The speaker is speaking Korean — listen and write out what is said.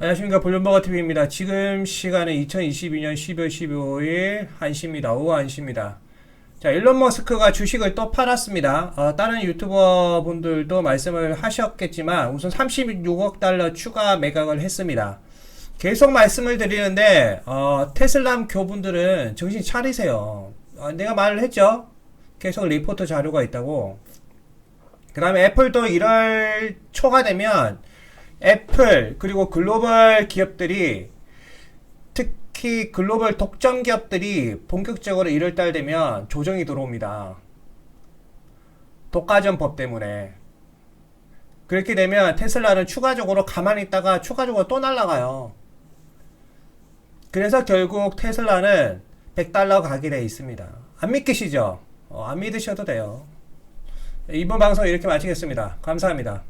안녕하십니까 볼륨버거 TV입니다. 지금 시간은 2022년 12월 15일 1시입니다. 오후 1시입니다. 자, 일론 머스크가 주식을 또 팔았습니다. 어, 다른 유튜버 분들도 말씀을 하셨겠지만 우선 36억 달러 추가 매각을 했습니다. 계속 말씀을 드리는데 어, 테슬람 교분들은 정신 차리세요. 어, 내가 말을 했죠. 계속 리포트 자료가 있다고. 그 다음에 애플도 1월 초가 되면 애플 그리고 글로벌 기업들이 특히 글로벌 독점 기업들이 본격적으로 1월달 되면 조정이 들어옵니다. 독과점 법 때문에 그렇게 되면 테슬라는 추가적으로 가만히 있다가 추가적으로 또 날라가요. 그래서 결국 테슬라는 100달러 가게 돼 있습니다. 안 믿기시죠? 어, 안 믿으셔도 돼요. 이번 방송 이렇게 마치겠습니다. 감사합니다.